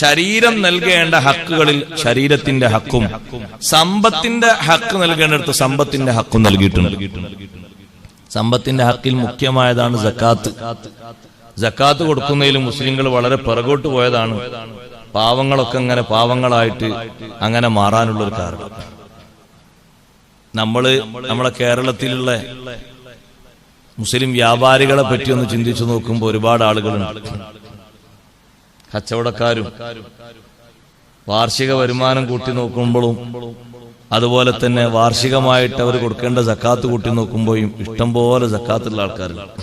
ശരീരം നൽകേണ്ട ഹക്കുകളിൽ ശരീരത്തിന്റെ ഹക്കും. സമ്പത്തിന്റെ ഹക്ക് നൽകേണ്ടടുത്ത് സമ്പത്തിന്റെ ഹക്കും നൽകിയിട്ടുണ്ട്. സമ്പത്തിന്റെ ഹക്കിൽ മുഖ്യമായതാണ് ജക്കാത്ത് ജക്കാത്ത് കൊടുക്കുന്നതിൽ മുസ്ലിങ്ങൾ വളരെ പിറകോട്ട് പോയതാണ്. പാവങ്ങളൊക്കെ അങ്ങനെ പാവങ്ങളായിട്ട് അങ്ങനെ മാറാനുള്ള ഒരു കാരണം. നമ്മൾ നമ്മളെ കേരളത്തിലുള്ള മുസ്ലിം വ്യാപാരികളെ പറ്റി ഒന്ന് ചിന്തിച്ചു നോക്കുമ്പോൾ ഒരുപാട് ആളുകളുണ്ട്. കച്ചവടക്കാരും വാർഷിക വരുമാനം കൂട്ടി നോക്കുമ്പോഴും അതുപോലെ തന്നെ വാർഷികമായിട്ട് അവർ കൊടുക്കേണ്ട ജക്കാത്ത് കൂട്ടി നോക്കുമ്പോഴും ഇഷ്ടംപോലെ ജക്കാത്തുള്ള ആൾക്കാരുണ്ട്.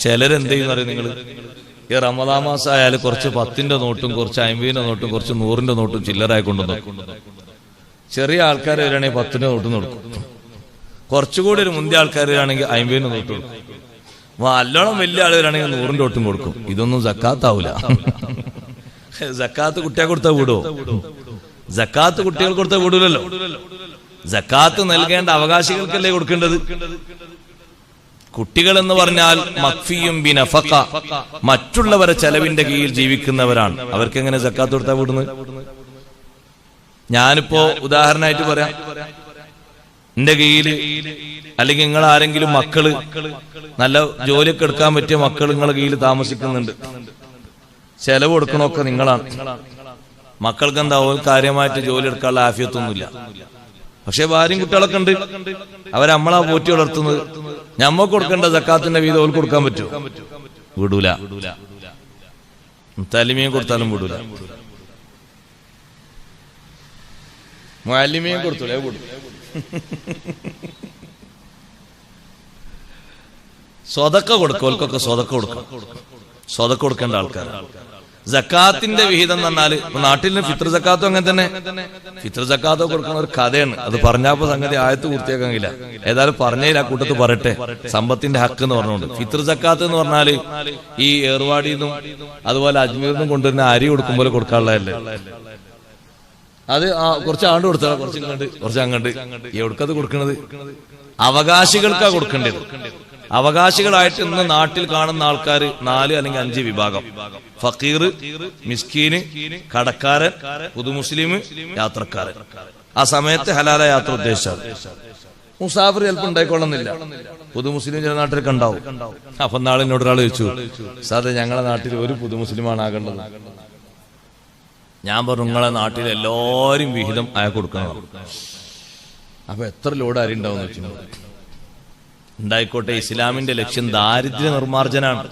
ചിലരെന്ത് ചെയ്യുന്ന പറയും നിങ്ങൾ? ഈ റമദാ മാസം ആയാലും കുറച്ച് പത്തിന്റെ നോട്ടും കുറച്ച് അമ്പതിന്റെ നോട്ടും കുറച്ച് നൂറിന്റെ നോട്ടും ചില്ലറായി കൊണ്ടുവന്നു? ചെറിയ ആൾക്കാർ വരികയാണെങ്കിൽ പത്തിന്റെ നോട്ടും കൊടുക്കും. കുറച്ചുകൂടി ഒരു മുന്തിയ ആൾക്കാർ വരികയാണെങ്കിൽ അമ്പതിന്റെ നോട്ട് കൊടുക്കും. നല്ലോണം വലിയ ആൾ വരികയാണെങ്കിൽ നൂറിന്റെ നോട്ടും കൊടുക്കും. ഇതൊന്നും ജക്കാത്താവൂല. ജക്കാത്ത് കുട്ടിയെ കൊടുത്താൽ വിടുവോ ജക്കാത്ത് കുട്ടികൾ കൊടുത്താൽ വിടൂലല്ലോ. ജക്കാത്ത് നൽകേണ്ട അവകാശികൾക്കല്ലേ കൊടുക്കേണ്ടത്? കുട്ടികൾ എന്ന് പറഞ്ഞാൽ മക്ഫിയും ബിനഫക്ക മറ്റുള്ളവരെ ചെലവിന്റെ കീഴിൽ ജീവിക്കുന്നവരാണ്. അവർക്ക് എങ്ങനെ ജക്കാത്ത് കൊടുത്താൽ വിടുന്നത്? ഞാനിപ്പോ ഉദാഹരണമായിട്ട് പറയാം. എന്റെ കീഴിൽ അല്ലെങ്കിൽ നിങ്ങൾ ആരെങ്കിലും മക്കൾ നല്ല ജോലിയൊക്കെ എടുക്കാൻ പറ്റിയ മക്കൾ നിങ്ങളെ കീഴിൽ താമസിക്കുന്നുണ്ട്. ചെലവ് കൊടുക്കണമൊക്കെ നിങ്ങളാണ്. മക്കൾക്ക് എന്താ ഒരു കാര്യമായിട്ട് ജോലി എടുക്കാനുള്ള ആഫിയത്തൊന്നുമില്ല. പക്ഷെ ഭാര്യയും കുട്ടികളൊക്കെ ഉണ്ട്. അവരമ്മളാ പോറ്റി വളർത്തുന്നത്. ഞമ്മക്ക് കൊടുക്കേണ്ട ജക്കാത്തിന്റെ വീതം ഓൾക്ക് കൊടുക്കാൻ പറ്റുമോ? വിടൂല. തലിമയും കൊടുത്താലും വിടൂല. മാലിമയും കൊടുത്തൂലേ വിടും. സ്വതക്ക കൊടുക്കും ഓൽക്കൊക്കെ സ്വതക്ക കൊടുക്കും. സ്വതക്ക കൊടുക്കേണ്ട ആൾക്കാർ ജക്കാത്തിന്റെ വിഹിതം എന്ന് പറഞ്ഞാൽ ഇപ്പൊ നാട്ടിൽ ഫിത്ര ജക്കാത്തും അങ്ങനെ തന്നെ. ഫിത്ര ജക്കാത്തോ കൊടുക്കുന്ന ഒരു കഥയാണ്. അത് പറഞ്ഞപ്പോ സംഗതി ആയത്ത് പൂർത്തിയാക്കാനില്ല. ഏതായാലും പറഞ്ഞതിൽ ആ കൂട്ടത്ത് പറയട്ടെ. സമ്പത്തിന്റെ ഹക്ക് എന്ന് പറഞ്ഞുകൊണ്ട്. ഫിത്ര ജക്കാത്ത് എന്ന് പറഞ്ഞാൽ ഈ ഏർവാടിയിൽ നിന്നും അതുപോലെ അജ്മീറിൽ നിന്നും കൊണ്ടുവരുന്ന അരി കൊടുക്കുമ്പോൾ കൊടുക്കാനുള്ളതല്ലേ? അത് ആ കുറച്ച് ആണ്ട് കൊടുത്താൽ കുറച്ച് കുറച്ച് അങ്ങോട്ട്. എവിടക്കത് കൊടുക്കണത്? അവകാശികൾക്കാ കൊടുക്കേണ്ടത്. അവകാശികളായിട്ട് ഇന്ന് നാട്ടിൽ കാണുന്ന ആൾക്കാർ നാല് അല്ലെങ്കിൽ അഞ്ച് വിഭാഗം. ഫക്കീർ മിസ്കീന് കടക്കാരൻ പുതുമുസ്ലിം യാത്രക്കാരൻ. ആ സമയത്ത് ഹലാല യാത്ര ഉദ്ദേശിച്ചത്. മുസാഫർ ചിലപ്പോൾ ഉണ്ടായിക്കൊള്ളുന്നില്ല. പുതുമുസ്ലിം ചില നാട്ടിലൊക്കെ ഉണ്ടാവും അപ്പൊ നാളെ എന്നോട് ഒരാൾ ചോദിച്ചു സാറേ ഞങ്ങളെ നാട്ടിൽ ഒരു പുതുമുസ്ലിമാണ് ആകേണ്ടത്. ഞാൻ പറഞ്ഞു നിങ്ങളെ നാട്ടിൽ എല്ലാവരും വിഹിതം അയാൾ കൊടുക്കണം അപ്പൊ എത്ര ലോഡ് ആരുണ്ടാവും വെച്ചു ഉണ്ടായിക്കോട്ടെ ഇസ്ലാമിന്റെ ലക്ഷ്യം ദാരിദ്ര്യ നിർമ്മാർജനാണ്.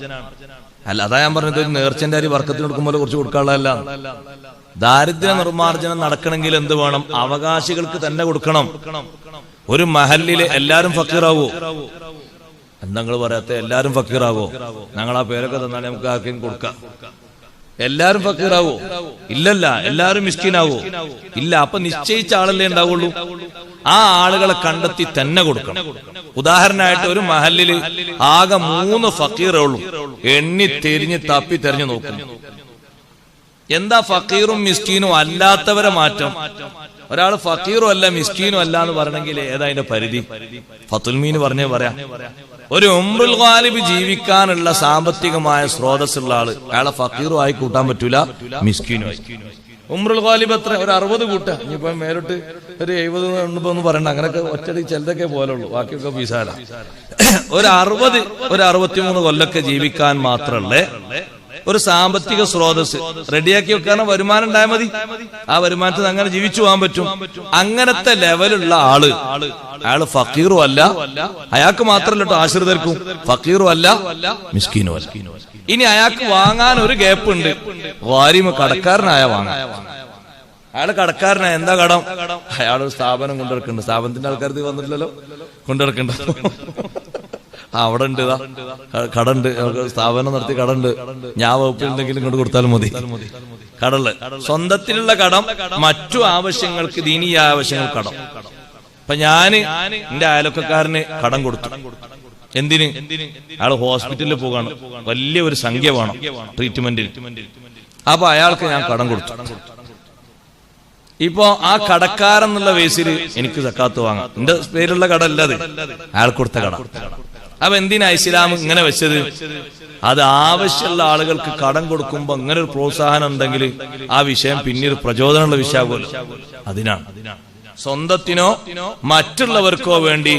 അല്ല അതാ ഞാൻ പറഞ്ഞത് നേർച്ചന്റെ അരി വർക്കത്തിന് കൊടുക്കുമ്പോൾ കുറച്ച് കൊടുക്കാനുള്ളതല്ല. ദാരിദ്ര്യ നിർമാർജനം നടക്കണമെങ്കിൽ എന്ത് വേണം? അവകാശികൾക്ക് തന്നെ കൊടുക്കണം. ഒരു മഹലിൽ എല്ലാരും ഫക്കീറാവോ? എന്താ പറയാത്ത എല്ലാരും ഫക്കീറാവോ? ഞങ്ങൾ ആ പേരൊക്കെ തന്നാൽ നമുക്ക് ആർക്കും കൊടുക്കാം. എല്ലാരും ഫക്കീറാവോ? ഇല്ലല്ല എല്ലാരും മിസ്കീനാവോ? ഇല്ല അപ്പൊ നിശ്ചയിച്ച ആളല്ലേ ഉണ്ടാവുള്ളൂ? ആ ആളുകളെ കണ്ടെത്തി തന്നെ കൊടുക്കണം. ഉദാഹരണമായിട്ട് ഒരു മഹലിൽ ആകെ മൂന്ന് ഫക്കീറേ ഉള്ളൂ. എണ്ണി തിരിഞ്ഞ് തപ്പി തെരഞ്ഞു നോക്കും. എന്താ ഫക്കീറും മിസ്കീനും അല്ലാത്തവരെ മാറ്റം? ഒരാൾ ഫക്കീറും അല്ല മിസ്കീനും അല്ല എന്ന് പറയണമെങ്കിൽ ഏതാ അതിന്റെ പരിധി? ഫത്തുൽമീന് പറഞ്ഞേ പറയാം. ഒരു ഉംറുൽ ഗാലിബ് ജീവിക്കാനുള്ള സാമ്പത്തികമായ സ്രോതസ്സുള്ള ആൾ. അയാളെ ഫക്കീറും ആയി കൂട്ടാൻ പറ്റൂല മിസ്കീനും ഉംറുൽ ഗാലിബ് എത്ര? ഒരു അറുപത് കൂട്ട. ഇനിയിപ്പോ മേലോട്ട് ഒരു എഴുപത് ഒന്ന് പറയണ്ട. അങ്ങനെയൊക്കെ ഒറ്റടി ചിലതൊക്കെ പോലുള്ളൂ. ബാക്കിയൊക്കെ പീസാല. ഒരു അറുപത് ഒരു അറുപത്തിമൂന്ന് കൊല്ലൊക്കെ ജീവിക്കാൻ മാത്രമല്ലേ ഒരു സാമ്പത്തിക സ്രോതസ് റെഡിയാക്കി വെക്കാൻ വരുമാനം ഉണ്ടായാൽ മതി. ആ വരുമാനത്തിൽ അങ്ങനെ ജീവിച്ചു പോകാൻ പറ്റും. അങ്ങനത്തെ ലെവലുള്ള ആൾ. അയാൾ ഫക്കീറും അല്ല. അയാൾക്ക് മാത്രമല്ല ആശ്രിതർക്കും. ഫക്കീറും അല്ല അല്ല. ഇനി അയാൾക്ക് വാങ്ങാൻ ഒരു ഗ്യാപ്പ് ഉണ്ട്. വാരിമ കടക്കാരനായ വാങ്ങാൻ. അയാൾ കടക്കാരനായ എന്താ കടം? അയാൾ സ്ഥാപനം കൊണ്ടുവരക്കുന്നുണ്ട് സ്ഥാപനത്തിന്റെ ആൾക്കാർ വന്നിട്ടില്ലല്ലോ. കൊണ്ടിറക്കണ്ട ആ, അവിടെ ഉണ്ട് കടണ്ട്. സ്ഥാപനം നടത്തി കടണ്ട്. ഞാൻ വകുപ്പിൽ ഉണ്ടെങ്കിലും കൊണ്ട് കൊടുത്താലും മതി. കടൽ സ്വന്തത്തിലുള്ള കടം മറ്റു ആവശ്യങ്ങൾക്ക് ദീനീയ ആവശ്യങ്ങൾ കടം. അപ്പൊ ഞാൻ എന്റെ അയലൊക്കക്കാരന് കടം കൊടുത്തു. എന്തിന്? അയാൾ ഹോസ്പിറ്റലിൽ പോകാണ്. വലിയ ഒരു സംഖ്യ വേണം ട്രീറ്റ്മെന്റിന് അപ്പൊ അയാൾക്ക് ഞാൻ കടം കൊടുത്തു. ഇപ്പോ ആ കടക്കാരെന്നുള്ള ബേസിൽ എനിക്ക് സക്കാത്ത് വാങ്ങാം. എന്റെ പേരുള്ള കട അല്ല അത്. അയാൾ കൊടുത്ത കട. അപ്പൊ എന്തിനാ ഇസ്ലാം ഇങ്ങനെ വെച്ചത്? അത് ആവശ്യമുള്ള ആളുകൾക്ക് കടം കൊടുക്കുമ്പോ അങ്ങനെ ഒരു പ്രോത്സാഹനം ഉണ്ടെങ്കിൽ ആ വിഷയം പിന്നീട് പ്രചോദനമുള്ള വിഷയമാകുമല്ലോ. അതിനാണ്. സ്വന്തത്തിനോ മറ്റുള്ളവർക്കോ വേണ്ടി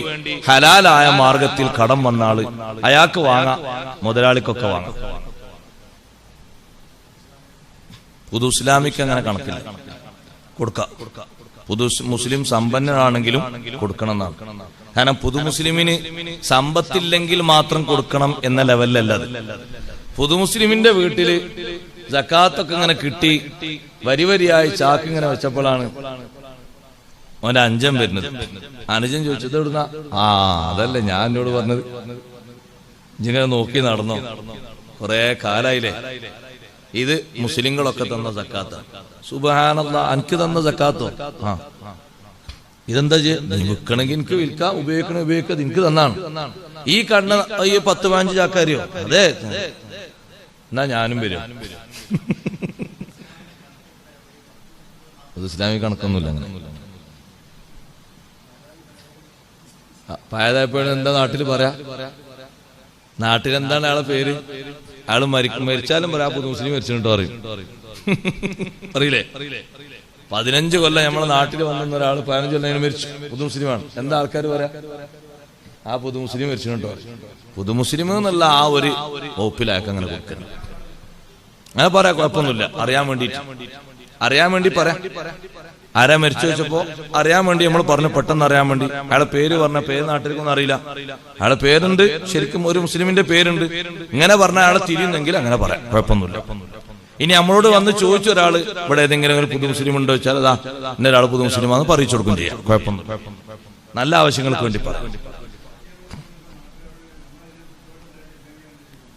ഹലാലായ മാർഗത്തിൽ കടം വന്നാൾ അയാൾക്ക് വാങ്ങാം മുതലാളിക്കൊക്കെ വാങ്ങാം. പുതു ഇസ്ലാമിക്ക് അങ്ങനെ കണക്കില്ല. കൊടുക്കാം. പുതു മുസ്ലിം സമ്പന്നനാണെങ്കിലും കൊടുക്കണം എന്നാണ് കാരണം പുതു മുസ്ലിമിന് സമ്പത്തില്ലെങ്കിൽ മാത്രം കൊടുക്കണം എന്ന ലെവലിലല്ല അത്. പുതു മുസ്ലിമിന്റെ വീട്ടിൽ ജക്കാത്തൊക്കെ ഇങ്ങനെ കിട്ടി വരി വരിയായി ചാക്ക് ഇങ്ങനെ വെച്ചപ്പോഴാണ് ഓന്റെ അഞ്ചൻ വരുന്നത്. അനുജൻ ചോദിച്ചത് എവിടുന്ന? ആ അതല്ല ഞാൻ എന്നോട് പറഞ്ഞത്. ഇങ്ങനെ നോക്കി നടന്നോ? കൊറേ കാലായില്ലേ? ഇത് മുസ്ലിങ്ങളൊക്കെ തന്ന സക്കാത്ത. സുബഹാനല്ല എനിക്ക് തന്ന സക്കാത്തോ? ആ. ഇതെന്താ വിൽക്കണമെങ്കിൽ എനിക്ക് വിൽക്കാം ഉപയോഗിക്കണേ ഉപയോഗിക്കാം എനിക്ക് തന്നാണ്. ഈ കണ്ണ ഈ പത്ത് പതിനഞ്ച് ചാക്കാരിയോ? അതെ. എന്നാ ഞാനും വരും. അത് ഇസ്ലാമിക കണക്കൊന്നുമില്ല അങ്ങനെ. പായതായപ്പോഴും എന്താ നാട്ടിൽ പറയാ? നാട്ടിൽ എന്താണ് അയാളെ പേര്? ആൾ മരിക്കും മരിച്ചാലും പറയാ പുതു മുസ്ലിം മരിച്ചിട്ടോ പറയും. അറിയില്ലേ? പതിനഞ്ച് കൊല്ലം നമ്മളെ നാട്ടിൽ വന്നിരുന്ന ഒരാൾ പതിനഞ്ച് കൊല്ലം മരിച്ചു. പുതു മുസ്ലിമാണ്. എന്താ ആൾക്കാർ പറയാ? ആ പുതു മുസ്ലിം മരിച്ചിട്ടോ പുതു മുസ്ലിം എന്നുള്ള ആ ഒരു വകുപ്പിലാക്കി അങ്ങനെ കൊടുക്കുന്നു അങ്ങനെ പറയാ കുഴപ്പമൊന്നുമില്ല. അറിയാൻ വേണ്ടിട്ട് അറിയാൻ വേണ്ടി പറയാം. ആരാ മരിച്ചു വെച്ചപ്പോ അറിയാൻ വേണ്ടി നമ്മൾ പറഞ്ഞു പെട്ടെന്ന് അറിയാൻ വേണ്ടി. അയാളെ പേര് പറഞ്ഞ പേര് നാട്ടിലേക്കൊന്നും അറിയില്ല. അയാളെ പേരുണ്ട് ശരിക്കും ഒരു മുസ്ലിമിന്റെ പേരുണ്ട്. ഇങ്ങനെ പറഞ്ഞ അയാളെ തിരിയുന്നെങ്കിൽ അങ്ങനെ പറയാം. കുഴപ്പമൊന്നുമില്ല. ഇനി നമ്മളോട് വന്ന് ചോദിച്ച ഇവിടെ ഏതെങ്കിലും ഒരു പുതു മുസ്ലിം ഉണ്ടോ? വെച്ചാൽ അതാ ഇന്ന ഒരാൾ പുതു മുസ്ലിമാന്ന് പറയിച്ചു കൊടുക്കും ചെയ്യാം. കുഴപ്പമൊന്നും നല്ല ആവശ്യങ്ങൾക്ക് വേണ്ടി പറയാം.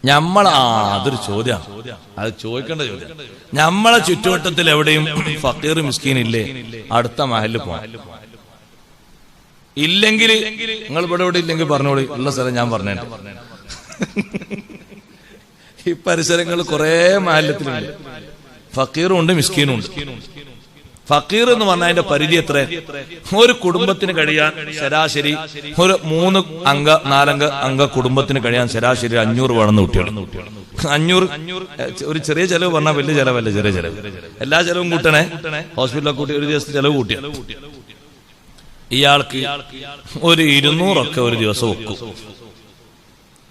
ഞമ്മള ആ അതൊരു ചോദ്യമാണ് അത് ചോദിക്കേണ്ട ചോദ്യം. ഞമ്മളെ ചുറ്റുവട്ടത്തിൽ എവിടെയും ഫക്കീർ മിസ്കീൻ ഇല്ലേ അടുത്ത മഹലിൽ പോകാം ഇല്ലെങ്കിൽ നിങ്ങൾ ഇവിടെ ഇവിടെ ഇല്ലെങ്കിൽ പറഞ്ഞോളി. ഉള്ള സ്ഥലം ഞാൻ പറഞ്ഞു ഈ പരിസരങ്ങൾ കുറെ മാലിന്യത്തിലുണ്ട് ഫക്കീറും ഉണ്ട് മിസ്കീനും ഉണ്ട്. ഫക്കീർ എന്ന് പറഞ്ഞാൽ അതിന്റെ പരിധി എത്ര ഒരു കുടുംബത്തിന് കഴിയാൻ ശരാശരി ഒരു മൂന്ന് അംഗ നാലംഗ അംഗ കുടുംബത്തിന് കഴിയാൻ ശരാശരി അഞ്ഞൂറ് വേണമെന്ന് കുട്ടികൾ. അഞ്ഞൂറ് ഒരു ചെറിയ ചെലവ് പറഞ്ഞാൽ വലിയ ചെലവല്ല ചെറിയ ചെലവ്. എല്ലാ ചെലവും കൂട്ടണേ. ഹോസ്പിറ്റലൊക്കെ കൂട്ടി ഒരു ദിവസത്തെ ചെലവ് കൂട്ടിയ. ഇയാൾക്ക് ഒരു ഇരുന്നൂറൊക്കെ ഒരു ദിവസം ഒക്കും.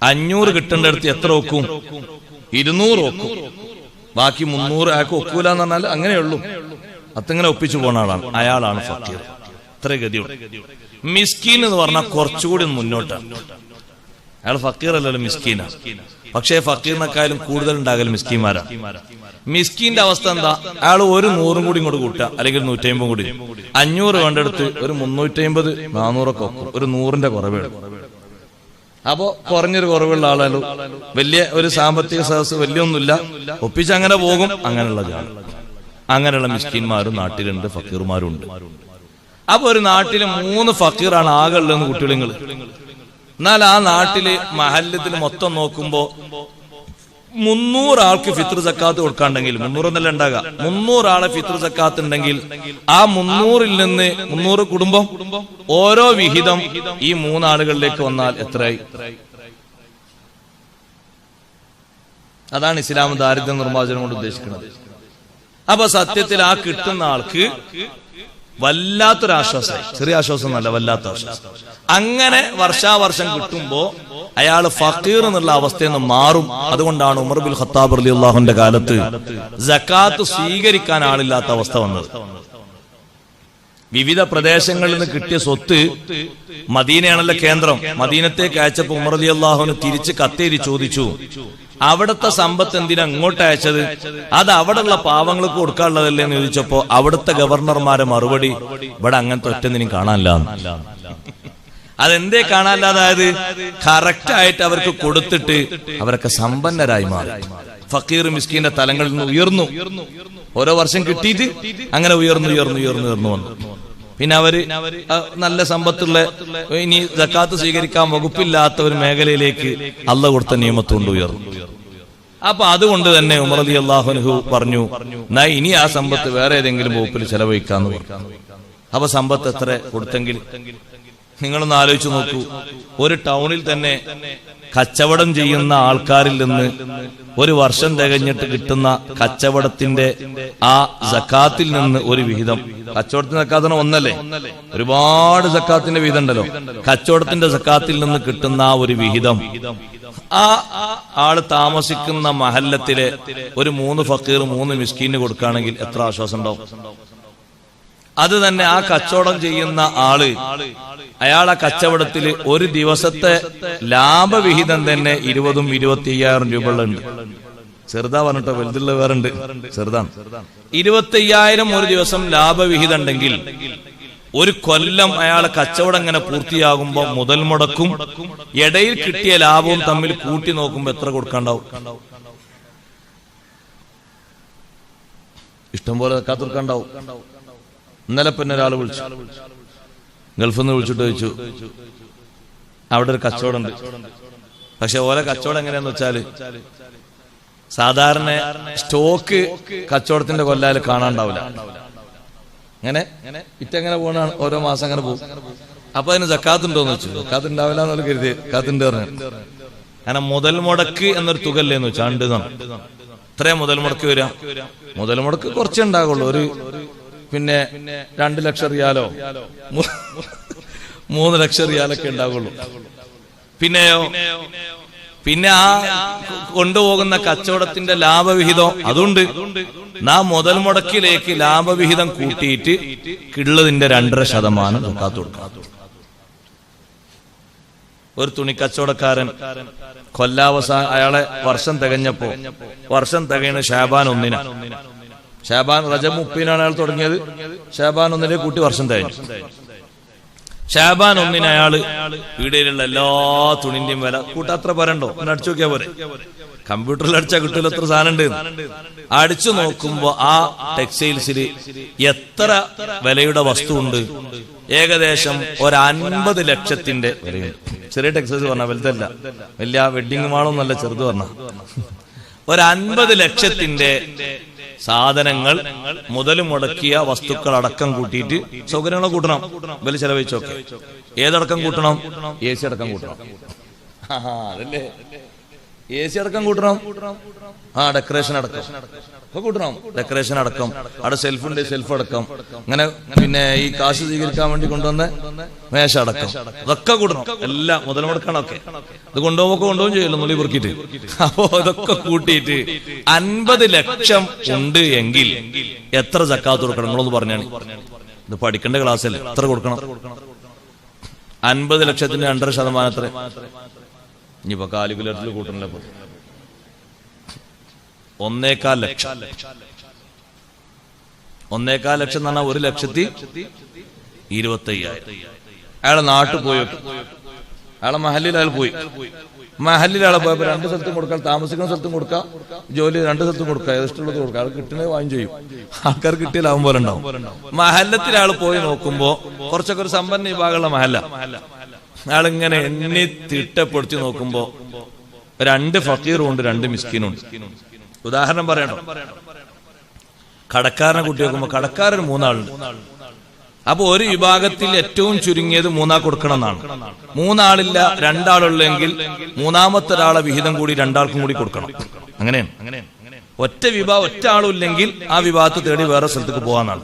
അഞ്ഞൂറ് കിട്ടേണ്ടടുത്ത് എത്ര ഒക്കും? ഇരുന്നൂറ് ഒക്കും. ബാക്കി മുന്നൂറ് ആൾക്ക് ഒക്കൂല എന്ന് പറഞ്ഞാൽ അങ്ങനെയുള്ളൂ. അത്തിങ്ങനെ ഒപ്പിച്ചു പോണ ആളാണ്. അയാളാണ് ഫക്കീർ. ഇത്ര ഗതിയുണ്ട് മിസ്കീൻ എന്ന് പറഞ്ഞാൽ കുറച്ചുകൂടി മുന്നോട്ടാണ് അയാൾ ഫക്കീർ അല്ലല്ലോ മിസ്കീനാ. പക്ഷേ ഫക്കീറിനെക്കാളും കൂടുതൽ ഉണ്ടാകൽ മിസ്കീന്മാരാണ് മിസ്കീന്റെ അവസ്ഥ എന്താ? അയാൾ ഒരു നൂറും കൂടി ഇങ്ങോട്ട് കൂട്ടുക. അല്ലെങ്കിൽ നൂറ്റമ്പതും കൂടി. അഞ്ഞൂറ് വേണ്ടെടുത്ത് ഒരു മുന്നൂറ്റമ്പത് നാനൂറൊക്കെ ഒക്കെ ഒരു നൂറിന്റെ കുറവേ. അപ്പോ കുറഞ്ഞൊരു കുറവുള്ള ആളായാലും വലിയ ഒരു സാമ്പത്തിക സദസ് വലിയൊന്നുമില്ല. ഒപ്പിച്ച് അങ്ങനെ പോകും. അങ്ങനെയുള്ള ജാണ് അങ്ങനെയുള്ള മിസ്കിന്മാരും നാട്ടിലുണ്ട് ഫക്കീർമാരും ഉണ്ട് അപ്പൊ ഒരു നാട്ടിലെ മൂന്ന് ഫക്കീറാണ് ആകെ ഉള്ളതെന്ന് കുട്ടികളിങ്ങൾ എന്നാൽ ആ നാട്ടിൽ മഹല്ലത്തിൽ മൊത്തം നോക്കുമ്പോ മുന്നൂറ് ആൾക്ക് ഫിത്ർ സക്കാത്ത് കൊടുക്കാണ്ടെങ്കിൽ മുന്നൂറ് എന്നല്ല ഉണ്ടാകാം മുന്നൂറ് ആളെ ഫിത്ർ സക്കാത്ത് ഉണ്ടെങ്കിൽ ആ മുന്നൂറിൽ നിന്ന് മുന്നൂറ് കുടുംബം ഓരോ വിഹിതം ഈ മൂന്നാളുകളിലേക്ക് വന്നാൽ എത്രയായി? അതാണ് ഇസ്ലാം ദാരിദ്ര്യ നിർമ്മാർജനം കൊണ്ട് ഉദ്ദേശിക്കുന്നത്. അപ്പൊ സത്യത്തിൽ ആ കിട്ടുന്ന ആൾക്ക് വല്ലാത്തൊരു ആശ്വാസമായി ചെറിയ ആശ്വാസം എന്നല്ല വല്ലാത്ത ആശ്വാസം. അങ്ങനെ വർഷാവർഷം കിട്ടുമ്പോ അയാൾ ഫക്കീർ എന്നുള്ള അവസ്ഥയിൽ നിന്ന് മാറും. അതുകൊണ്ടാണ് ഉമർ ബിൻ ഖത്താബ് അലി അള്ളാഹുന്റെ കാലത്ത് ജക്കാത്ത് സ്വീകരിക്കാൻ ആളില്ലാത്ത അവസ്ഥ വന്നത്. വിവിധ പ്രദേശങ്ങളിൽ നിന്ന് കിട്ടിയ സ്വത്ത് മദീനയാണല്ലോ കേന്ദ്രം. മദീനത്തേക്ക് അയച്ചപ്പോ ഉമർ അലി അള്ളാഹുന് തിരിച്ച് കത്തേരി ചോദിച്ചു. അവിടുത്തെ സമ്പത്ത് എന്തിനാ അങ്ങോട്ട് അയച്ചത്? അത് അവിടെയുള്ള പാവങ്ങൾക്ക് കൊടുക്കാനുള്ളതല്ലേ എന്ന് ചോദിച്ചപ്പോ അവിടുത്തെ ഗവർണർമാരെ മറുപടി ഇവിടെ അങ്ങനത്തെ ഒറ്റൊന്നിനും കാണാനില്ല അതെന്തേ കാണാനില്ലാതായത്? കറക്റ്റ് ആയിട്ട് അവർക്ക് കൊടുത്തിട്ട് അവരൊക്കെ സമ്പന്നരായി മാറി. ഫക്കീർ മിസ്കീന്റെ തലങ്ങളിൽ നിന്ന് ഉയർന്നു. ഓരോ വർഷം കിട്ടിയിട്ട് അങ്ങനെ ഉയർന്നു ഉയർന്നു ഉയർന്നു ഉയർന്നു വന്നു. പിന്നെ അവർ നല്ല സമ്പത്തുള്ള ഇനി ജക്കാത്ത് സ്വീകരിക്കാൻ വകുപ്പില്ലാത്ത ഒരു മേഖലയിലേക്ക് അല്ല കൊടുത്ത നിയമത്തുകൊണ്ട് ഉയർന്നു. അപ്പൊ അതുകൊണ്ട് തന്നെ ഉമർ അലി അള്ളാഹുനഹു പറഞ്ഞു എന്നാ ഇനി ആ സമ്പത്ത് വേറെ ഏതെങ്കിലും വകുപ്പിൽ ചെലവഴിക്കാന്ന് പറഞ്ഞു. അപ്പൊ സമ്പത്ത് എത്ര കൊടുത്തെങ്കിൽ? നിങ്ങളൊന്ന് ആലോചിച്ച് നോക്കൂ. ഒരു ടൗണിൽ തന്നെ കച്ചവടം ചെയ്യുന്ന ആൾക്കാരിൽ നിന്ന് ഒരു വർഷം തികഞ്ഞിട്ട് കിട്ടുന്ന കച്ചവടത്തിന്റെ ആ സക്കാത്തിൽ നിന്ന് ഒരു വിഹിതം. കച്ചവടത്തിന്റെ സക്കാത്തിന് ഒന്നല്ലേ? ഒരുപാട് സക്കാത്തിന്റെ വിഹിതം ഉണ്ടല്ലോ കച്ചവടത്തിന്റെ സക്കാത്തിൽ നിന്ന് കിട്ടുന്ന ആ ഒരു വിഹിതം. ആ ആൾ താമസിക്കുന്ന മഹല്ലത്തിലെ ഒരു മൂന്ന് ഫക്കീർ മൂന്ന് മിസ്കീന് കൊടുക്കുകയാണെങ്കിൽ എത്ര ആശ്വാസം ഉണ്ടാവും? അത് തന്നെ ആ കച്ചവടം ചെയ്യുന്ന ആൾ അയാൾ ആ കച്ചവടത്തിൽ ഒരു ദിവസത്തെ ലാഭവിഹിതം തന്നെ ഇരുപതും ഇരുപത്തി അയ്യായിരം രൂപകളുണ്ട് ചെറുതാ പറഞ്ഞിട്ടോ വലുതുള്ള വേറെ ഉണ്ട് ചെറുതാണ്. ഇരുപത്തി അയ്യായിരം ഒരു ദിവസം ലാഭവിഹിതം ഉണ്ടെങ്കിൽ ഒരു കൊല്ലം അയാളെ കച്ചവടം ഇങ്ങനെ പൂർത്തിയാകുമ്പോൾ മുതൽ മുടക്കും ഇടയിൽ കിട്ടിയ ലാഭവും തമ്മിൽ കൂട്ടി നോക്കുമ്പോൾ എത്ര കൊടുക്കാണ്ടാവും? ഇഷ്ടംപോലെ കാത്തുർക്കാണ്ടാവും ഇന്നലെ പിന്നെ ഒരാൾ വിളിച്ചു. ഗൾഫിൽ നിന്ന് വിളിച്ചിട്ട് ചോദിച്ചു. അവിടെ ഒരു കച്ചവടം ഉണ്ട് പക്ഷെ ഓരോ കച്ചവടം എങ്ങനെയാന്ന് വെച്ചാൽ സാധാരണ സ്റ്റോക്ക് കച്ചവടത്തിന്റെ കൊല്ലാൽ കാണാണ്ടാവില്ല. അങ്ങനെ ഇറ്റങ്ങനെ പോകണാണ് ഓരോ മാസം അങ്ങനെ പോകും. അപ്പൊ അതിന് ജക്കാത്തുണ്ടോന്ന് വെച്ചു. ജക്കാത്ത് ഉണ്ടാവില്ല എന്നുള്ള കരുതി കാത്തിന്റെ പറഞ്ഞു. കാരണം മുതൽ മുടക്ക് എന്നൊരു തുക അല്ലേന്ന് വെച്ചാൽ ഉണ്ട് ഇത്രയും മുതൽ മുടക്ക് വരാം. മുതൽ മുടക്ക് കുറച്ചേ ഉണ്ടാകുള്ളൂ ഒരു പിന്നെ രണ്ട് ലക്ഷം റിയാലോ? മൂന്ന് ലക്ഷം റിയാലൊക്കെ ഉണ്ടാവുള്ളൂ. പിന്നെയോ? പിന്നെ ആ കൊണ്ടുപോകുന്ന കച്ചവടത്തിന്റെ ലാഭവിഹിതം അതുണ്ട്. നാം മുതൽ മുടക്കിലേക്ക് ലാഭവിഹിതം കൂട്ടിയിട്ട് കിള്ളതിന്റെ രണ്ടര ശതമാനം നോക്കാത്ത കൊടുക്കണം ഒരു തുണി കച്ചവടക്കാരൻ കൊല്ലാവസാ അയാളെ വർഷം തികഞ്ഞപ്പോ വർഷം തികയണ ഷാബാൻ ഒന്നിനാ. ഷാബാൻ റജബ് മുപ്പതിനാണ് അയാൾ തുടങ്ങിയത്. ഷാബാൻ ഒന്നിലെ കൂട്ടി വർഷം തികഞ്ഞു ഷാബാൻ ഒന്നിന് അയാൾ വീടിലുള്ള എല്ലാ തുണിന്റെയും വില. കൂട്ടത്ര പോരണ്ടോ ഒന്ന് അടിച്ചു നോക്കിയാ പോരെ. കമ്പ്യൂട്ടറിൽ അടിച്ചാൽ കിട്ടില്ല എത്ര സാധനം ഉണ്ട് അടിച്ചു നോക്കുമ്പോ ആ ടെക്സ്റ്റൈൽസിൽ എത്ര വിലയുടെ വസ്തു ഉണ്ട്? ഏകദേശം ഒരു അൻപത് ലക്ഷത്തിന്റെ വിലയുണ്ട്. ചെറിയ ടെക്സ്റ്റൈൽസ് പറഞ്ഞ വലുതല്ല. വലിയ വെഡിങ് മാളൊന്നല്ല ചെറുത് പറഞ്ഞ. ഒരു അൻപത് ലക്ഷത്തിന്റെ സാധനങ്ങൾ മുതൽ മുടക്കിയ വസ്തുക്കൾ അടക്കം കൂട്ടിയിട്ട് സൗകര്യങ്ങൾ കൂട്ടണം. വില ചെലവഴിച്ചൊക്കെ. ഏതടക്കം കൂട്ടണം? എ സി അടക്കം കൂട്ടണം. അതല്ലേ? എ സി അടക്കം കൂട്ടണം. ആ ഡെക്കറേഷൻ അടക്കം. കൂട്ടണം. ഡെക്കറേഷൻ അടക്കം. അവിടെ സെൽഫ് ഉണ്ട് സെൽഫ് അടക്കം. അങ്ങനെ പിന്നെ ഈ കാശ് സ്വീകരിക്കാൻ വേണ്ടി കൊണ്ടുവന്ന മേശ അടക്കം. അതൊക്കെ കൂട്ടണം എല്ലാം മുതൽ മുടക്കണമൊക്കെ ഇത് കൊണ്ടുപോകുമ്പോ കൊണ്ടുപോകും ചെയ്യല്ലോ നുള്ളി പൊറുക്കിട്ട് അപ്പോ ഇതൊക്കെ കൂട്ടിയിട്ട് അൻപത് ലക്ഷം ഉണ്ട് എങ്കിൽ എത്ര ജക്കാത്ത് കൊടുക്കണം? നിങ്ങളൊന്ന് പറഞ്ഞാണ്. ഇത് പഠിക്കേണ്ട ക്ലാസ്സിൽ എത്ര കൊടുക്കണം? അൻപത് ലക്ഷത്തിന്റെ രണ്ടര ശതമാനം എത്ര? ഇനിയിപ്പോ കാൽക്കുലേറ്ററിൽ കൂട്ടണല്ലോ ഒന്നേക്കാൽ ലക്ഷം. ഒന്നേക്കാൽ ലക്ഷം എന്ന് പറഞ്ഞാൽ ഒരു ലക്ഷത്തി ഇരുപത്തി അയ്യായിരം അയാളെ നാട്ടിൽ പോയി അയാളെ മഹലിൽ അയാൾ പോയി. മഹലിൽ അയാളെ പോയപ്പോ രണ്ട് സ്ഥലത്തും കൊടുക്കാം താമസിക്കുന്ന സ്ഥലത്തും കൊടുക്കാം ജോലി രണ്ട് സ്ഥലത്തും കൊടുക്കാം ഏതിഷ്ടമുള്ളത് കൊടുക്കാം. അയാൾ കിട്ടണേ വാങ്ങി ചെയ്യും. ആൾക്കാർ കിട്ടിയാലാവും പോലെ ഉണ്ടാവും. മഹല്ലത്തിൽ അയാൾ പോയി നോക്കുമ്പോ കുറച്ചൊക്കെ ഒരു സമ്പന്ന വിഭാഗമുള്ള മഹല്ല അയാളിങ്ങനെ എണ്ണി തിട്ടപ്പെടുത്തി നോക്കുമ്പോ രണ്ട് ഫക്കീറും ഉണ്ട് രണ്ട് മിസ്കീനും ഉണ്ട് ഉദാഹരണം പറയണം? കടക്കാരനെ കുട്ടി നോക്കുമ്പോ കടക്കാരൻ മൂന്നാളുണ്ട്. അപ്പൊ ഒരു വിഭാഗത്തിൽ ഏറ്റവും ചുരുങ്ങിയത് മൂന്നാൾ കൊടുക്കണം എന്നാണ് മൂന്നാളില്ല രണ്ടാളുള്ളെങ്കിൽ മൂന്നാമത്തെ ഒരാളെ വിഹിതം കൂടി രണ്ടാൾക്കും കൂടി കൊടുക്കണം. അങ്ങനെയാണ്. ഒറ്റ വിഭാഗം ഒറ്റ ആളും ഇല്ലെങ്കിൽ ആ വിഭാഗത്തെ തേടി വേറെ സ്ഥലത്തേക്ക് പോകാന്നാണ്.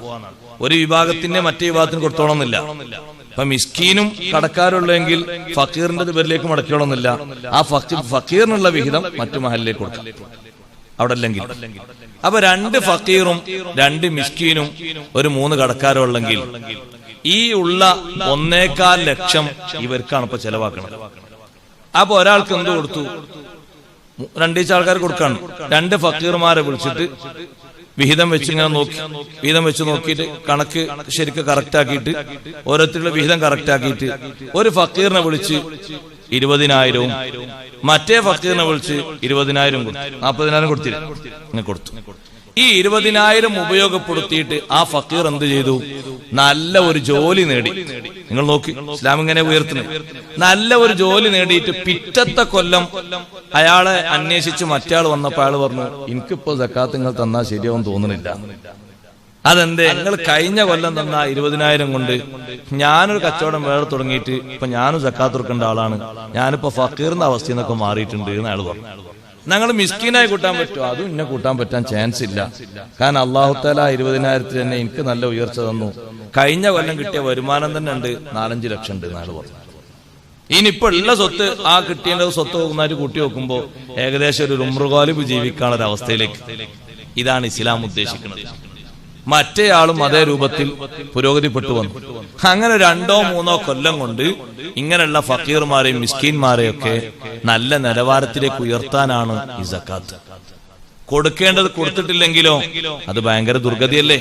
ഒരു വിഭാഗത്തിന്റെ മറ്റേ വിഭാഗത്തിന് കൊടുത്തോണമെന്നില്ല ഇപ്പൊ മിസ്കീനും കടക്കാരുള്ളെങ്കിൽ ഫക്കീറിന്റെ പേരിലേക്ക് മടക്കിയോളന്നില്ല ആ ഫക്കീർ ഫക്കീറിനുള്ള വിഹിതം മറ്റു മഹലിലേക്ക് കൊടുക്കാം. അവിടെ അല്ലെങ്കിൽ അപ്പൊ രണ്ട് ഫക്കീറും രണ്ട് മിസ്കീനും ഒരു മൂന്ന് കടക്കാരും ഉള്ളെങ്കിൽ ഈ ഉള്ള ഒന്നേകാൽ ലക്ഷം ഇവർക്കാണ് ഇപ്പൊ ചെലവാക്കുന്നത് അപ്പൊ ഒരാൾക്ക് എന്ത് കൊടുത്തു? രണ്ടീച്ച ആൾക്കാർ കൊടുക്കാണ്. രണ്ട് ഫക്കീർമാരെ വിളിച്ചിട്ട് വിഹിതം വെച്ച് ഇങ്ങനെ നോക്കി വിഹിതം വെച്ച് നോക്കിയിട്ട് കണക്ക് ശരിക്കും കറക്റ്റ് ആക്കിയിട്ട് ഓരോരുത്തരുടെ വിഹിതം കറക്റ്റ് ആക്കിയിട്ട് ഒരു ഫക്കീറിനെ വിളിച്ച് ഇരുപതിനായിരവും മറ്റേ ഫക്കീറിനെ വിളിച്ച് ഇരുപതിനായിരം കൊടുത്തു. നാൽപ്പതിനായിരം കൊടുത്തില്ല. കൊടുത്തു. ഈ ഇരുപതിനായിരം ഉപയോഗപ്പെടുത്തിയിട്ട് ആ ഫക്കീർ എന്ത് ചെയ്തു? നല്ല ഒരു ജോലി നേടി. നിങ്ങൾ നോക്കി ഇസ്ലാം ഇങ്ങനെ ഉയർത്തുന്നു. നല്ല ഒരു ജോലി നേടിയിട്ട് പിറ്റത്തെ കൊല്ലം അയാളെ അന്വേഷിച്ച് മറ്റയാൾ വന്നപ്പോൾ അയാൾ പറഞ്ഞു എനിക്കിപ്പോ സക്കാത്ത് നിങ്ങൾ തന്നാൽ ശരിയാവും തോന്നുന്നില്ല. അതെന്തേ? നിങ്ങൾ കഴിഞ്ഞ കൊല്ലം തന്ന ഇരുപതിനായിരം കൊണ്ട്. ഞാനൊരു കച്ചവടം വേറെ തുടങ്ങിയിട്ട് ഇപ്പൊ ഞാനും സക്കാത്ത് കൊടുക്കേണ്ട ആളാണ്. ഞാനിപ്പോ ഫക്കീറിന്റെ അവസ്ഥയിൽ നിന്നൊക്കെ മാറിയിട്ടുണ്ട് എന്ന് അയാൾ പറഞ്ഞു. ഞങ്ങൾ മിസ്കീനായി കൂട്ടാൻ പറ്റുമോ? അതും ഇന്നെ കൂട്ടാൻ പറ്റാൻ ചാൻസ് ഇല്ല. കാരണം അള്ളാഹുത്താല ഇരുപതിനായിരത്തിൽ തന്നെ എനിക്ക് നല്ല ഉയർച്ച തന്നു. കഴിഞ്ഞ കൊല്ലം കിട്ടിയ വരുമാനം തന്നെ ഉണ്ട്. നാലഞ്ച് ലക്ഷം ഉണ്ട് നാല് പറഞ്ഞു. ഇനിയിപ്പോ ഉള്ള സ്വത്ത് ആ കിട്ടിയ സ്വത്ത് ഒന്നായിട്ട് കൂട്ടി വെക്കുമ്പോ ഏകദേശം ഒരു ഉമ്രുകാലിബ് ജീവിക്കാനുള്ള അവസ്ഥയിലേക്ക്. ഇതാണ് ഇസ്ലാം ഉദ്ദേശിക്കുന്നത്. മറ്റേ ആളും അതേ രൂപത്തിൽ പുരോഗതിപ്പെട്ടു വന്നു. അങ്ങനെ രണ്ടോ മൂന്നോ കൊല്ലം കൊണ്ട് ഇങ്ങനെയുള്ള ഫക്കീർമാരെയും മിസ്കീന്മാരെയൊക്കെ നല്ല നിലവാരത്തിലേക്ക് ഉയർത്താനാണ് ഈ സക്കാത്ത്. കൊടുക്കേണ്ടത് കൊടുത്തിട്ടില്ലെങ്കിലോ? അത് ഭയങ്കര ദുർഗതിയല്ലേ?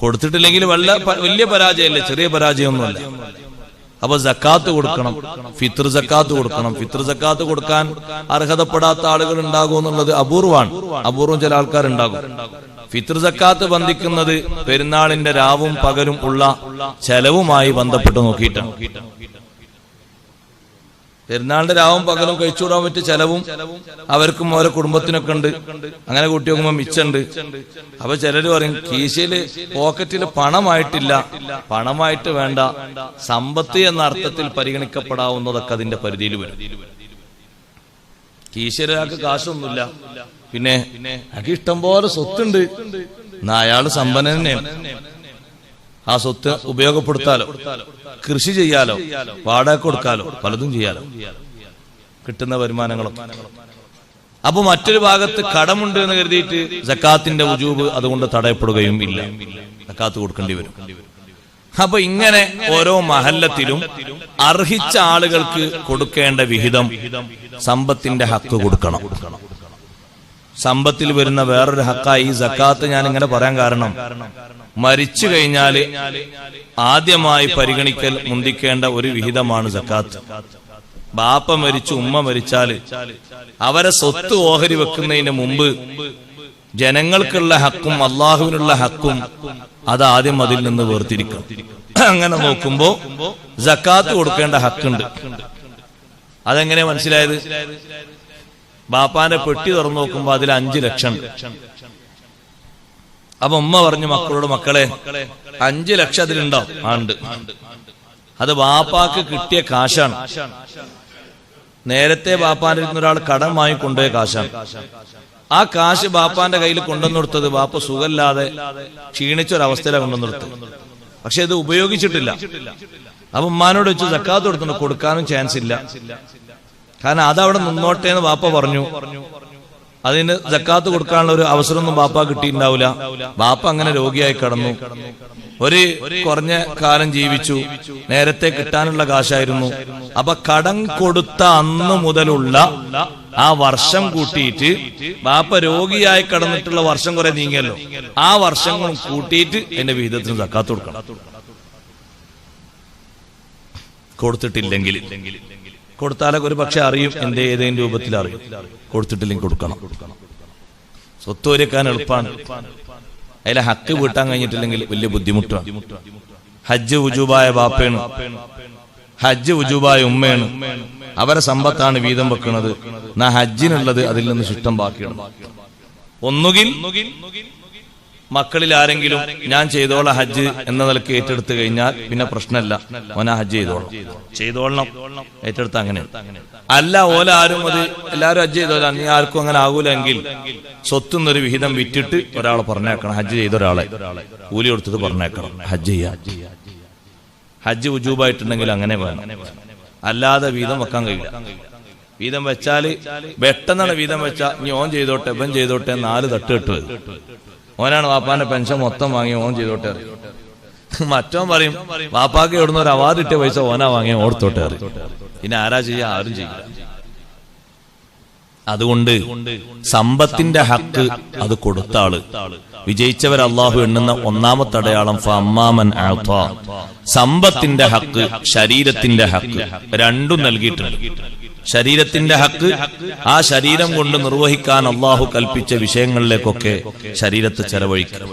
കൊടുത്തിട്ടില്ലെങ്കിൽ വല്ല വലിയ പരാജയമല്ലേ? ചെറിയ പരാജയമൊന്നുമല്ല. അപ്പൊ ജക്കാത്ത് കൊടുക്കണം. ഫിത്ർ ജക്കാത്ത് കൊടുക്കണം. ഫിത്ർ ജക്കാത്ത് കൊടുക്കാൻ അർഹതപ്പെടാത്ത ആളുകൾ ഉണ്ടാകും എന്നുള്ളത് അപൂർവമാണ് അപൂർവം ചില ആൾക്കാരുണ്ടാകും. ഫിത്ർ സക്കാത്ത് ബന്ധിക്കുന്നത് പെരുന്നാളിന്റെ രാവും പകലും ഉള്ള ചെലവുമായി ബന്ധപ്പെട്ട് നോക്കിയിട്ടാണ്. പെരുന്നാളിന്റെ രാവും പകലും കഴിച്ചുകൂടാൻ പറ്റിയ ചെലവും അവർക്കും ഓരോ കുടുംബത്തിനൊക്കെ ഉണ്ട്. അങ്ങനെ കൂട്ടി നോക്കുമ്പോ മിച്ചുണ്ട് അപ്പൊ ചിലര് പറയും കീശയിൽ പോക്കറ്റിൽ പണമായിട്ടില്ല. പണമായിട്ട് വേണ്ട. സമ്പത്ത് എന്ന അർത്ഥത്തിൽ പരിഗണിക്കപ്പെടാവുന്നതൊക്കെ അതിന്റെ പരിധിയിൽ വരും. കീശയിലൊരാൾക്ക് കാശൊന്നുമില്ല. പിന്നെ എനിക്ക് ഇഷ്ടം പോലെ സ്വത്തുണ്ട്. എന്നാ അയാൾ സമ്പന്നൻ തന്നെയാണ് ആ സ്വത്ത് ഉപയോഗപ്പെടുത്താലോ? കൃഷി ചെയ്യാലോ? വാടക കൊടുക്കാലോ? പലതും ചെയ്യാലോ? കിട്ടുന്ന വരുമാനങ്ങളൊക്കെ അപ്പൊ മറ്റൊരു ഭാഗത്ത് കടമുണ്ട് എന്ന് കരുതിയിട്ട് ജക്കാത്തിന്റെ ഉജൂബ് അതുകൊണ്ട് തടയപ്പെടുകയും ഇല്ല. ജക്കാത്ത് കൊടുക്കേണ്ടി വരും. അപ്പൊ ഇങ്ങനെ ഓരോ മഹല്ലത്തിലും അർഹിച്ച ആളുകൾക്ക് കൊടുക്കേണ്ട വിഹിതം സമ്പത്തിന്റെ ഹക്ക് കൊടുക്കണം. സമ്പത്തിൽ വരുന്ന വേറൊരു ഹക്കായി ഈ സക്കാത്ത് ഞാൻ ഇങ്ങനെ പറയാൻ കാരണം മരിച്ചു കഴിഞ്ഞാൽ ആദ്യമായി പരിഗണിക്കൽ മുന്തിക്കേണ്ട ഒരു വിഹിതമാണ് സക്കാത്ത്. ബാപ്പ മരിച്ചു ഉമ്മ മരിച്ചാൽ അവരെ സ്വത്ത് ഓഹരി വെക്കുന്നതിന് മുമ്പ് ജനങ്ങൾക്കുള്ള ഹക്കും അള്ളാഹുവിനുള്ള ഹക്കും അത് ആദ്യം അതിൽ നിന്ന് വേർതിരിക്കും അങ്ങനെ നോക്കുമ്പോ ജക്കാത്ത് കൊടുക്കേണ്ട ഹക്കുണ്ട്. അതെങ്ങനെ മനസ്സിലായത്? ബാപ്പാന്റെ പെട്ടി തുറന്നു നോക്കുമ്പോ അതിൽ അഞ്ചു ലക്ഷം. അപ്പൊ ഉമ്മ പറഞ്ഞു മക്കളോട് മക്കളെ അഞ്ചു ലക്ഷം അതിലുണ്ടോ? ആണ്ട്. അത് ബാപ്പാക്ക് കിട്ടിയ കാശാണ്. നേരത്തെ ബാപ്പാന്റെ ഒരാൾ കടം വാങ്ങി കൊണ്ടുപോയ കാശാണ്. ആ കാശ് ബാപ്പാന്റെ കയ്യിൽ കൊണ്ടുവന്നു കൊടുത്തത് ബാപ്പ സുഖമില്ലാതെ ക്ഷീണിച്ചൊരവസ്ഥയിലാണ് കൊണ്ടുവന്നു കൊടുത്തത്. പക്ഷെ ഇത് ഉപയോഗിച്ചിട്ടില്ല. അപ്പൊ ഉമ്മാനോട് വെച്ച് സക്കാത്ത് കൊടുത്തുണ്ട് കൊടുക്കാനും ചാൻസ് ഇല്ല. കാരണം അതവിടെ നിന്നോട്ടെ എന്ന് ബാപ്പ പറഞ്ഞു. അതിന് ജക്കാത്ത് കൊടുക്കാനുള്ള ഒരു അവസരമൊന്നും ബാപ്പ കിട്ടിയിട്ടുണ്ടാവില്ല. ബാപ്പ അങ്ങനെ രോഗിയായി കടന്നു. ഒരു കുറഞ്ഞ കാലം ജീവിച്ചു. നേരത്തെ കിട്ടാനുള്ള കാശായിരുന്നു. അപ്പൊ കടം കൊടുത്ത അന്ന് മുതലുള്ള ആ വർഷം കൂട്ടിയിട്ട് ബാപ്പ രോഗിയായി കടന്നിട്ടുള്ള വർഷം കുറെ നീങ്ങിയല്ലോ. ആ വർഷങ്ങളും കൂട്ടിയിട്ട് എന്റെ വിഹിതത്തിന് ജക്കാത്ത് കൊടുക്കണം. കൊടുത്തിട്ടില്ലെങ്കിൽ. കൊടുത്താലൊക്കെ ഒരു പക്ഷെ അറിയും എന്റെ ഏതെങ്കിലും രൂപത്തിൽ അറിയും. കൊടുത്തിട്ടില്ലെങ്കിൽ കൊടുക്കണം. സ്വത്ത് ഒരുക്കാൻ എളുപ്പമാണ് അതിലെ ഹക്ക് വീട്ടാൻ കഴിഞ്ഞിട്ടില്ലെങ്കിൽ വലിയ ബുദ്ധിമുട്ടാണ്. ഹജ്ജ് ഉജൂബായ ബാപ്പയാണ്. ഹജ്ജ് ഉജൂബായ ഉമ്മയാണ്. അവരെ സമ്പത്താണ് വീതം വെക്കുന്നത്. എന്നാ ഹജ്ജിനുള്ളത് അതിൽ നിന്ന് ശിഷ്ടം ബാക്കിയാണ്. ഒന്നുകിൽ മക്കളിൽ ആരെങ്കിലും ഞാൻ ചെയ്തോളാം ഹജ്ജ് എന്ന നിലയ്ക്ക് ഏറ്റെടുത്ത് കഴിഞ്ഞാൽ പിന്നെ പ്രശ്നമല്ല. ഓന ഹജ്ജ് ചെയ്തോളാം. ചെയ്തോളണം. ഏറ്റെടുത്ത അങ്ങനെ. അല്ല ഓല ആരും അത് എല്ലാവരും ഹജ്ജ് ചെയ്തോളാം. നീ ആർക്കും അങ്ങനെ ആകൂലെങ്കിൽ സ്വത്തുന്നൊരു വിഹിതം വിറ്റിട്ട് ഒരാളെ പറഞ്ഞേക്കണം ഹജ്ജ് ചെയ്ത ഒരാളെ കൂലി കൊടുത്തിട്ട് പറഞ്ഞേക്കണം ഹജ്ജ് ചെയ്യാൻ ഹജ്ജ് ഉജൂബായിട്ടുണ്ടെങ്കിൽ അങ്ങനെ വേണം. അല്ലാതെ വീതം വെക്കാൻ കഴിയില്ല. വീതം വെച്ചാൽ പെട്ടെന്നാണ് വീതം വെച്ചാൽ ഓൻ ചെയ്തോട്ടെ ഇവൻ ചെയ്തോട്ടെ നാല് തട്ട് കെട്ട് ഓനാണ് വാപ്പാന്റെ പെൻഷൻ മൊത്തം വാങ്ങി ഓൺ ചെയ്തോട്ടെ. മറ്റോൻ പറയും വാപ്പാക്ക് ഇവിടുന്ന് ഒരു അവാർഡ് ഇട്ട പൈസ ഓനാ വാങ്ങിയ ഓർത്തോട്ടെ അറിയും. പിന്നെ ആരാ ചെയ്യാ ആരും ചെയ്യില്ല അതുകൊണ്ട് സമ്പത്തിന്റെ ഹക്ക് അത് കൊടുത്ത ആൾ വിജയിച്ചവർ അള്ളാഹു എണ്ണുന്ന ഒന്നാമത്തെ അടയാളം ഫമ്മാമൻ. സമ്പത്തിന്റെ ഹക്ക് ശരീരത്തിന്റെ ഹക്ക് രണ്ടും നൽകിയിട്ടുണ്ട് ശരീരത്തിന്റെ ഹക്ക് ആ ശരീരം കൊണ്ട് നിർവഹിക്കാൻ അള്ളാഹു കൽപ്പിച്ച വിഷയങ്ങളിലേക്കൊക്കെ ശരീരത്തെ ചെലവഴിക്കും.